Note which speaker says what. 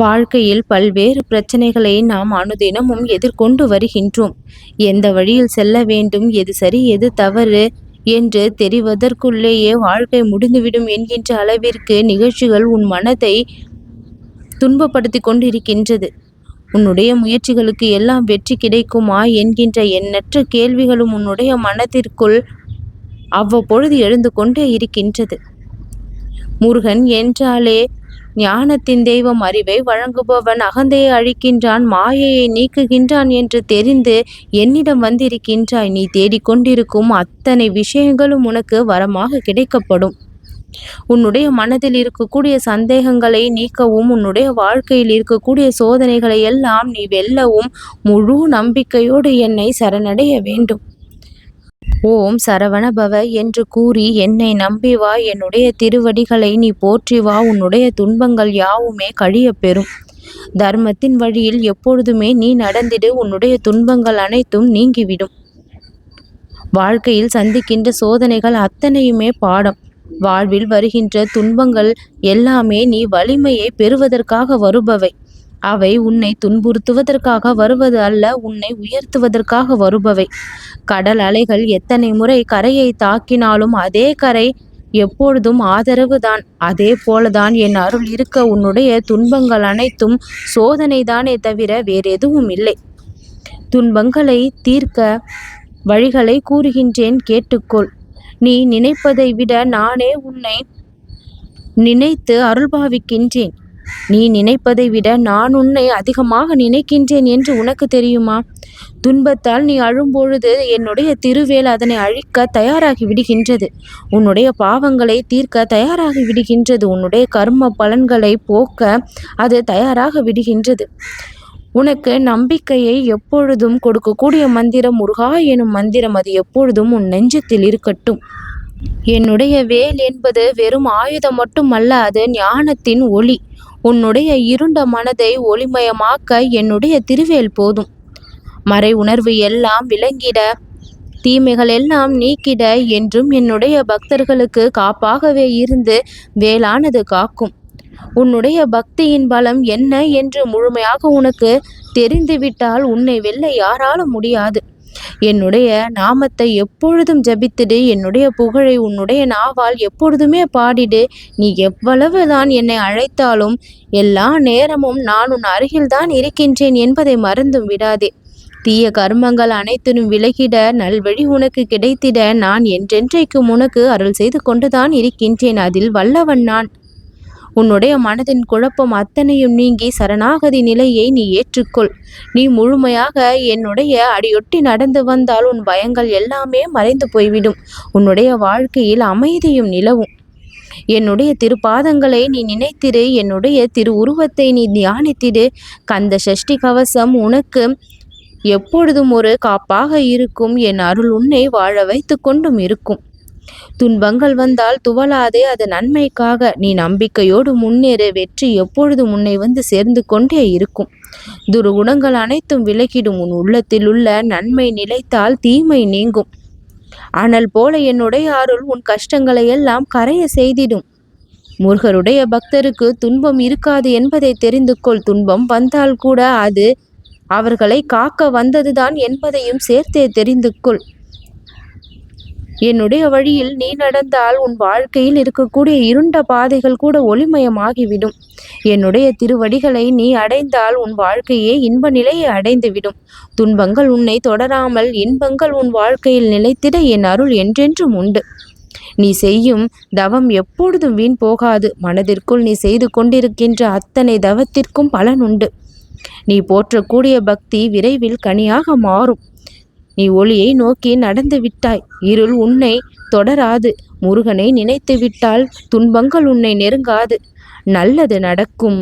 Speaker 1: வாழ்க்கையில் பல்வேறு பிரச்சனைகளை நாம் அனுதினமும் எதிர்கொண்டு வருகின்றோம். எந்த வழியில் செல்ல வேண்டும் எது சரி எது தவறு என்று தெரிவதற்குள்ளேயே வாழ்க்கை முடிந்துவிடும் என்கின்ற அளவிற்கு நிகழ்ச்சிகள் உன் மனதை துன்பப்படுத்தி கொண்டிருக்கின்றது. உன்னுடைய முயற்சிகளுக்கு எல்லாம் வெற்றி கிடைக்குமா என்கின்ற எண்ணற்ற கேள்விகளும் உன்னுடைய மனத்திற்குள் அவ்வப்பொழுது எழுந்து கொண்டே இருக்கின்றது. முருகன் என்றாலே ஞானத்தின் தெய்வம் அறிவை வழங்குபவன் அகந்தையை அழிக்கின்றான் மாயையை நீக்குகின்றான் என்று தெரிந்து என்னிடம் வந்திருக்கின்றாய். நீ தேடிக்கொண்டிருக்கும் அத்தனை விஷயங்களும் உனக்கு வரமாக கிடைக்கப்படும். உன்னுடைய மனதில் இருக்கக்கூடிய சந்தேகங்களை நீக்கவும் உன்னுடைய வாழ்க்கையில் இருக்கக்கூடிய சோதனைகளை எல்லாம் நீ வெல்லவும் முழு நம்பிக்கையோடு என்னை சரணடைய வேண்டும். ஓம் சரவணபவ என்று கூறி என்னை நம்பி வா என்னுடைய திருவடிகளை நீ போற்றி வா உன்னுடைய துன்பங்கள் யாவுமே கழியப்பெறும் தர்மத்தின் வழியில் எப்பொழுதுமே நீ நடந்திடு உன்னுடைய துன்பங்கள் அனைத்தும் நீங்கிவிடும். வாழ்க்கையில் சந்திக்கின்ற சோதனைகள் அத்தனையுமே பாடம். வாழ்வில் வருகின்ற துன்பங்கள் எல்லாமே நீ வலிமையை பெறுவதற்காக வருபவை. அவை உன்னை துன்புறுத்துவதற்காக வருவது அல்ல உன்னை உயர்த்துவதற்காக வருபவை. கடல் அலைகள் எத்தனை முறை கரையை தாக்கினாலும் அதே கரை எப்பொழுதும் ஆதரவுதான். அதே போலதான் என் அருள் இருக்க உன்னுடைய துன்பங்கள் அனைத்தும் சோதனை தானே தவிர வேறெதுவும் இல்லை. துன்பங்களை தீர்க்க வழிகளை கூறுகின்றேன் கேட்டுக்கொள். நீ நினைப்பதை விட நானே உன்னை நினைத்து அருள்பாவிக்கின்றேன். நீ நினைப்பதை விட நான் உன்னை அதிகமாக நினைக்கின்றேன் என்று உனக்கு தெரியுமா? துன்பத்தால் நீ அழும்பொழுது என்னுடைய திருவேல் அதனை அழிக்க தயாராகி விடுகின்றது. உன்னுடைய பாவங்களை தீர்க்க தயாராகி விடுகின்றது. உன்னுடைய கர்ம பலன்களை போக்க அது தயாராக விடுகின்றது. உனக்கு நம்பிக்கையை எப்பொழுதும் கொடுக்கக்கூடிய மந்திரம் முருகா எனும் மந்திரம் அது எப்பொழுதும் உன் நெஞ்சத்தில் இருக்கட்டும். என்னுடைய வேல் என்பது வெறும் ஆயுதம் மட்டுமல்ல அது ஞானத்தின் ஒளி. உன்னுடைய இருண்ட மனதை ஒளிமயமாக்க என்னுடைய திருவேல் போதும். மறை உணர்வு எல்லாம் விளங்கிட தீமைகள் எல்லாம் நீக்கிட என்றும் என்னுடைய பக்தர்களுக்கு காப்பாகவே இருந்து வேளானது காக்கும். உன்னுடைய பக்தியின் பலம் என்ன என்று முழுமையாக உனக்கு தெரிந்துவிட்டால் உன்னை வெல்ல யாராலும் முடியாது. என்னுடைய நாமத்தை எப்பொழுதும் ஜபித்திடு என்னுடைய புகழை உன்னுடைய நாவால் எப்பொழுதுமே பாடிடு. நீ எவ்வளவு தான் என்னை அழைத்தாலும் எல்லா நேரமும் நான் உன் அருகில்தான் இருக்கின்றேன் என்பதை மறந்தும் விடாதே. தீய கர்மங்கள் அனைத்தினும் விலகிட நல்வழி உனக்கு கிடைத்திட நான் என்றென்றைக்கும் உனக்கு அருள் செய்து கொண்டுதான் இருக்கின்றேன். அதில் வல்லவன் நான். உன்னுடைய மனதின் குழப்பம் அத்தனையும் நீங்கி சரணாகதி நிலையை நீ ஏற்றுக்கொள். நீ முழுமையாக என்னுடைய அடியொட்டி நடந்து வந்தால் உன் பயங்கள் எல்லாமே மறைந்து போய்விடும். உன்னுடைய வாழ்க்கையில் அமைதியும் நிலவும். என்னுடைய திருப்பாதங்களை நீ நினைத்திரு என்னுடைய திரு உருவத்தை நீ தியானித்திடு கந்த சஷ்டி கவசம் உனக்கு எப்பொழுதும் ஒரு காப்பாக இருக்கும். என் அருள் உன்னை வாழ வைத்து கொண்டும் இருக்கும். துன்பங்கள் வந்தால் துவலாதே அது நன்மைக்காக. நீ நம்பிக்கையோடு முன்னேற. வெற்றி எப்பொழுது உன்னை வந்து சேர்ந்து கொண்டே இருக்கும். துருகுணங்கள் அனைத்தும் விலகிடும். உன் உள்ளத்தில் உள்ள நன்மை நிலைத்தால் தீமை நீங்கும். அனல் போல என்னுடைய அருள் உன் கஷ்டங்களை எல்லாம் கரைய செய்திடும். முருகருடைய பக்தருக்கு துன்பம் இருக்காது என்பதை தெரிந்து கொள். துன்பம் வந்தால் கூட அது அவர்களை காக்க வந்ததுதான் என்பதையும் சேர்த்தே தெரிந்து கொள். என்னுடைய வழியில் நீ நடந்தால் உன் வாழ்க்கையில் இருக்கக்கூடிய இருண்ட பாதைகள் கூட ஒளிமயமாகிவிடும். என்னுடைய திருவடிகளை நீ அடைந்தால் உன் வாழ்க்கையே இன்ப நிலையை அடைந்துவிடும். துன்பங்கள் உன்னை தொடராமல் இன்பங்கள் உன் வாழ்க்கையில் நிலைத்திட என் அருள் என்றென்றும் உண்டு. நீ செய்யும் தவம் எப்பொழுதும் வீண் போகாது. மனதிற்குள் நீ செய்து கொண்டிருக்கின்ற அத்தனை தவத்திற்கும் பலன் உண்டு. நீ போற்றக்கூடிய பக்தி விரைவில் கனியாக மாறும். நீ ஒளியை நோக்கி நடந்து விட்டாய். இருள் உன்னை தொடராது. முருகனை நினைத்து விட்டால் துன்பங்கள் உன்னை நெருங்காது. நல்லது நடக்கும்.